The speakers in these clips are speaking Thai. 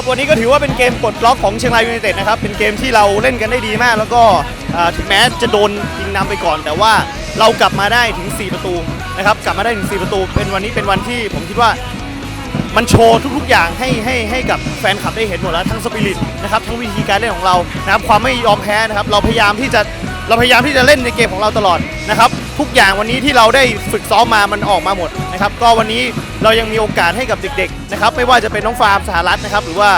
ครับวันนี้ก็ถือว่าเป็นเกมปลดล็อกของเชียงรายยูไนเต็ดนะครับเป็นเกมที่เราเล่นกันได้ดีมาก แล้วก็ถึงแม้จะโดนยิงนำไปก่อน แต่ว่าเรากลับมาได้ถึง 4 ประตูนะครับกลับมาได้ถึง 4 ประตู เป็นวันนี้เป็นวันที่ผมคิดว่ามันโชว์ทุกๆอย่างให้ให้ให้กับแฟนคลับได้เห็นหมดแล้วทั้งสปิริตนะครับทั้งวิธีการเล่นของเรานะครับความไม่ยอมแพ้นะครับเราพยายามที่จะเราพยายามที่จะเล่นในเกมของเราตลอดนะครับทุกอย่างวันนี้ที่เราได้ฝึกซ้อมมามันออกมาหมดนะครับก็วันนี้ เรายังมีโอกาสให้กับเด็กๆนะครับไม่ว่าจะเป็นน้องฟาร์มสหรัฐนะครับหรือว่า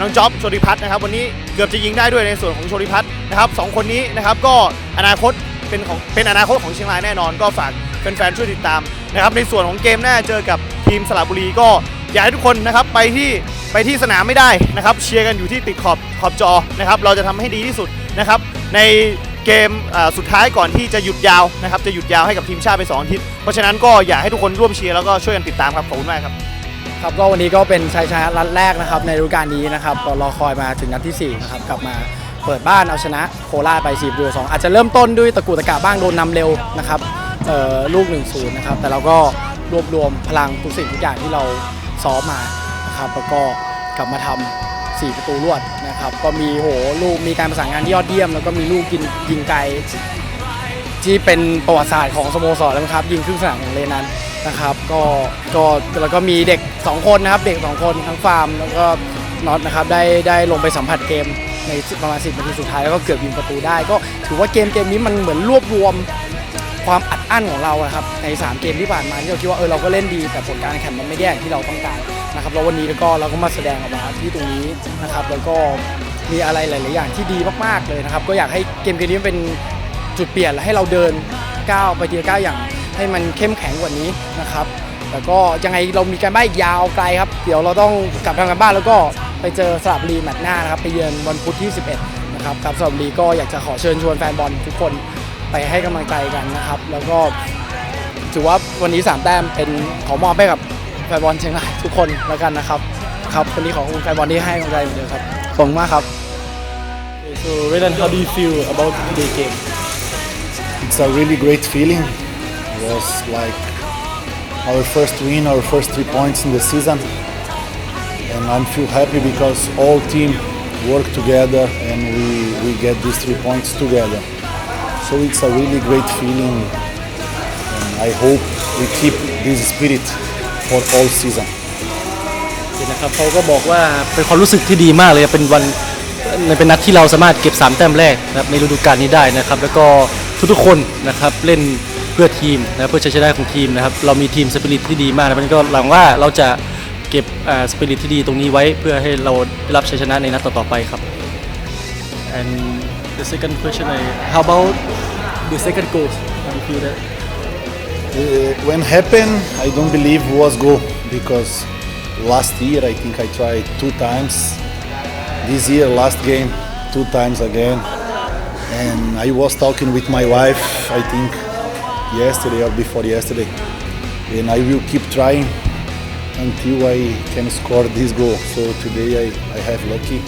น้องจ๊อบโชติพัฒน์นะครับวันนี้เกือบจะยิงได้ด้วยในส่วนของโชติพัฒน์นะครับสองคนนี้นะครับก็อนาคตเป็นของเป็นอนาคตของเชียงรายแน่นอน ก็ฝากแฟนๆช่วยติดตามนะครับในส่วนของเกมหน้าเจอกับทีมสระบุรีก็อยากให้ทุกคนนะครับไปที่ไปที่สนามไม่ได้นะครับเชียร์กันอยู่ที่ติดขอบขอบจอนะครับเราจะทำให้ดีที่สุดนะครับใน เกมสุดท้ายก่อนที่จะหยุดยาวนะครับจะหยุดยาวให้กับทีมชาติไปสองอาทิตย์เพราะฉะนั้นก็อยากให้ทุกคนร่วมเชียร์แล้วก็ช่วยกันติดตามครับขอบคุณมากครับครับก็วันนี้ก็เป็นชัยชนะนัดแรกนะครับในฤดูกาลนี้นะครับก็รอคอยมาถึงนัดที่4นะครับกลับมาเปิดบ้านเอาชนะโคราชไป4ประตู2อาจจะเริ่มต้นด้วยตะกุตะกะบ้างโดนนำเร็วนะครับเออลูก1-0นะครับแต่เราก็รวบรวมพลังทุกสิ่งทุกอย่างที่เราซ้อมมานะครับนะครับแล้วก็กลับมาทำ 4 ประตูรวดนะครับ ก็มีโหลูกมีการประสานงานที่ยอดเยี่ยม แล้วก็มีลูกยิงยิงไกล ที่เป็นประวัติศาสตร์ของสโมสรแล้วนะครับ ยิงครึ่งสนามของเลนั้นนะครับ ก็ก็แล้วก็มีเด็ก 2 คนนะครับ เด็ก 2 คนทั้งฟาร์ม แล้วก็น็อตนะครับได้ได้ลงไปสัมผัสเกมในประมาณ 10 นาทีสุดท้ายแล้วก็เกือบยิงประตูได้ ก็ถือว่าเกมเกมนี้มันเหมือนรวบรวมความอัดอั้นของเราครับใน 3 เกมที่ผ่านมาที่เราคิดว่าเออเราก็เล่นดีแต่ผลการแข่งมันไม่ได้อย่างที่เราต้องการ นะครับแล้ววันนี้แล้วก็เราก็มาแสดงออกมาที่ตรงนี้นะครับ แล้วก็มีอะไรหลาย ๆ อย่างที่ดีมาก ๆ เลยนะครับ ก็อยากให้เกมเกมนี้เป็นจุดเปลี่ยนและให้เราเดินก้าวไปทีละก้าวอย่างให้มันเข้มแข็งกว่านี้นะครับแต่ก็ยังไงเรามีการบ้านอีกยาวไกลครับ เดี๋ยวเราต้องกลับทำการบ้านแล้วก็ไปเจอสระบุรีแมตช์หน้านะครับไปเยือนวันพุธที่ 11 นะครับกับสระบุรีก็อยากจะขอเชิญชวนแฟนบอลทุกคนไปให้กำลังใจกันนะครับ แล้วก็ถือว่าวันนี้ 3 แต้มเป็นขอมอบให้กับ แฟนบอลเชียงรายทุกคนแล้วกันนะครับ ครับวันนี้ขอบคุณแฟนบอลที่ให้กำลังใจเหมือนเดิมครับขอบคุณมากครับ So, Renan, how do you feel about the game? It's a really great feeling. It was like our first win, our first three points in the season. And I feel happy because all team work together and we, we get these three points together. So it's a really great feeling and I hope we keep this spirit for all season. นะครับเขาก็บอกว่าเป็นความรู้สึกที่ดีมากเลยเป็นวันในเป็นนัดที่เราสามารถเก็บ 3 แต้มแรกนะครับในฤดูกาลนี้ได้นะครับ แล้วก็ทุกๆคนนะครับเล่นเพื่อทีมนะครับเพื่อชัยชนะของทีมนะครับ เรามีทีมสปิริตที่ดีมากนะมันก็หวังว่าเราจะเก็บสปิริตที่ดีตรงนี้ไว้เพื่อให้เราได้รับชัยชนะในนัดต่อๆไปครับ and the second question I how about the second goal how do you feel that Uh, when happened, I don't believe was goal because last year I think I tried two times. This year, last game, two times again. And I was talking with my wife, I think yesterday or before yesterday, and I will keep trying until I can score this goal. So today I, I have lucky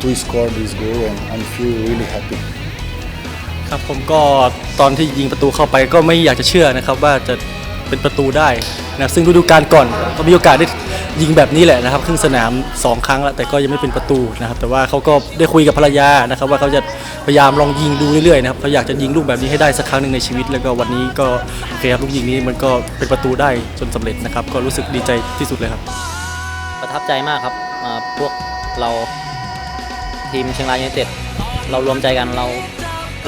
to score this goal, and I feel really happy. ครับผมก็ตอนที่ยิงประตูเข้าไปก็ไม่อยากจะเชื่อนะครับว่าจะเป็นประตูได้นะซึ่งฤดูกาลก่อนก็มีโอกาสได้ยิงแบบนี้แหละนะครับครึ่งสนาม 2 ครั้งแล้วแต่ก็ยังไม่เป็นประตูนะครับแต่ว่าเขาก็ได้คุยกับภรรยานะครับว่าเขาจะพยายามลองยิงดูเรื่อยๆนะครับเขาอยากจะยิงลูกแบบนี้ให้ได้สักครั้งหนึ่งในชีวิต แล้วก็วันนี้ก็โอเคครับลูกยิงนี้มันก็เป็นประตูได้จนสำเร็จนะครับก็รู้สึกดีใจที่สุดเลยครับ ประทับใจมากครับพวกเราทีมเชียงรายยูไนเต็ดเรารวมใจกันเรา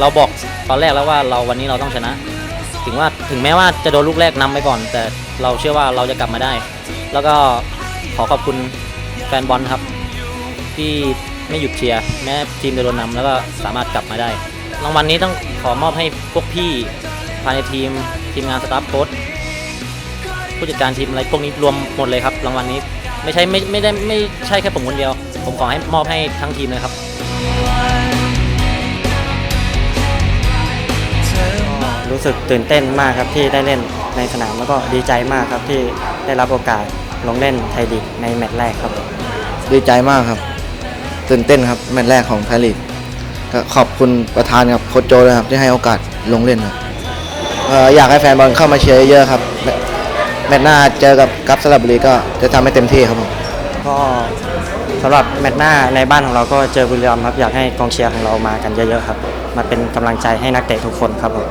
เราบอกตอนแรกแล้วว่าเราวันนี้เราต้องชนะ ถึงว่าถึงแม้ว่าจะโดนลูกแรกนำไปก่อน แต่เราเชื่อว่าเราจะกลับมาได้ แล้วก็ขอขอบคุณแฟนบอลครับ ที่ไม่หยุดเชียร์แม้ทีมจะโดนนำแล้วก็สามารถกลับมาได้ รางวัลนี้ต้องขอมอบให้พวกพี่ภายในทีมทีมงานสตาฟโค้ชผู้จัดการทีมอะไรพวกนี้รวมหมดเลยครับ รางวัลนี้ไม่ใช่ไม่ไม่ได้ไม่ใช่แค่ผมคนเดียว ผมขอให้มอบให้ทั้งทีมเลยครับ รู้สึกตื่นเต้นมากครับที่ได้เล่นในสนามแล้วก็ดีใจมากครับที่ได้รับโอกาสลงเล่นไทยลีกในแมตช์แรกครับ ดีใจมากครับ ตื่นเต้นครับแมตช์แรกของไทยลีกก็ขอบคุณประธานกับโค้ชโจด้วยครับ ที่ให้โอกาสลงเล่นครับเอ่ออยากให้แฟนบอลเข้ามาเชียร์เยอะๆครับแมแมตช์หน้าเจอกับกัปสระบุรีก็จะทำให้เต็มที่ครับผมก็สำหรับแมตช์หน้าในบ้านของเราก็เจอบุรีรัมย์ครับอยากให้กองเชียร์ของเรามากันเยอะๆครับมาเป็นกำลังใจให้นักเตะทุกคนครับผม